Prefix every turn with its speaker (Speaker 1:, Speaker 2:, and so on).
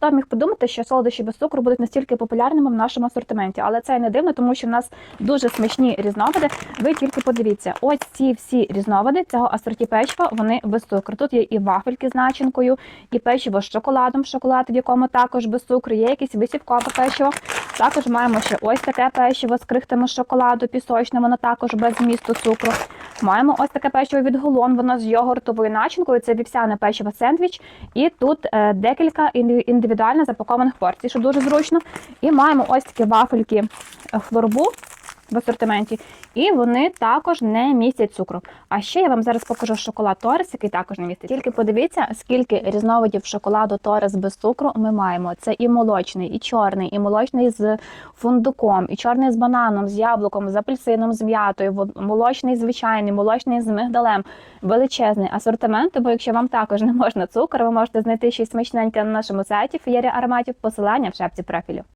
Speaker 1: Хто міг подумати, що солодощі без цукру будуть настільки популярними в нашому асортименті, але це не дивно, тому що в нас дуже смачні різновиди. Ви тільки подивіться, ось ці всі різновиди цього асорті печива, вони без цукру. Тут є і вафельки з начинкою, і печиво з шоколадом, шоколад, в якому також без цукру, є якісь висівкове печиво. Також маємо ще ось таке печиво з крихтами шоколаду, пісочне, воно також без змісту цукру. Маємо ось таке печиво від голон, воно з йогуртовою начинкою. Це вівсяне печиво сендвіч. І тут е, декілька індивідуально запакованих порцій, що дуже зручно. І маємо ось такі вафельки флорбу в асортименті, і вони також не містять цукру. А ще я вам зараз покажу шоколад Торес, який також не містить. Тільки подивіться, скільки різновидів шоколаду Торес без цукру ми маємо. Це і молочний, і чорний, і молочний з фундуком, і чорний з бананом, з яблуком, з апельсином, з м'ятою, молочний звичайний, молочний з мигдалем. Величезний асортимент. Бо якщо вам також не можна цукор, ви можете знайти щось смачненьке на нашому сайті феєрія ароматів. Посилання в шапці профілю.